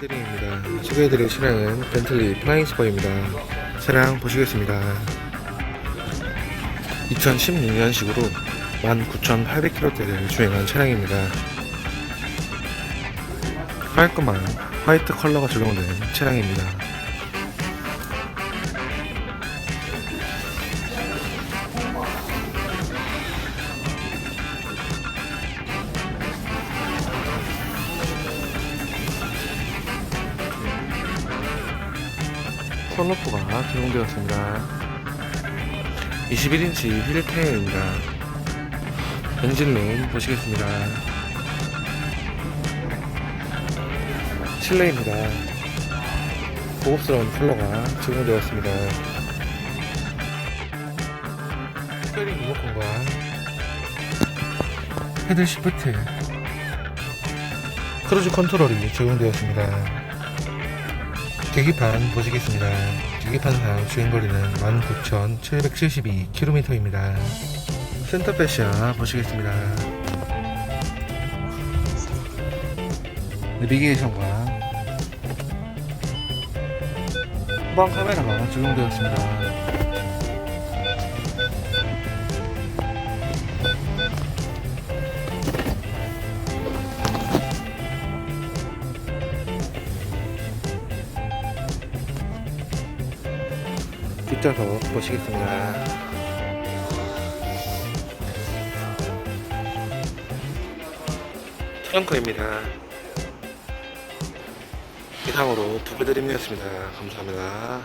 소개해드립니다. 소개해드릴 차량은 벤틀리 플라잉 스퍼입니다. 차량 보시겠습니다. 2016년식으로 19,800km대를 주행한 차량입니다. 깔끔한 화이트 컬러가 적용된 차량입니다. 선루프가 적용되었습니다. 21인치 휠 타이어입니다. 엔진룸 보시겠습니다. 실내입니다. 고급스러운 컬러가 적용되었습니다. 스티어링 리모컨과 헤드 시프트 크루즈 컨트롤이 적용되었습니다. 계기판 보시겠습니다. 계기판상 주행거리는 19,772km입니다. 센터페시아 보시겠습니다. 내비게이션과 후방 카메라가 적용되었습니다. 뒷좌석 보시겠습니다. 트렁크입니다. 이상으로 두배 드림이었습니다. 감사합니다.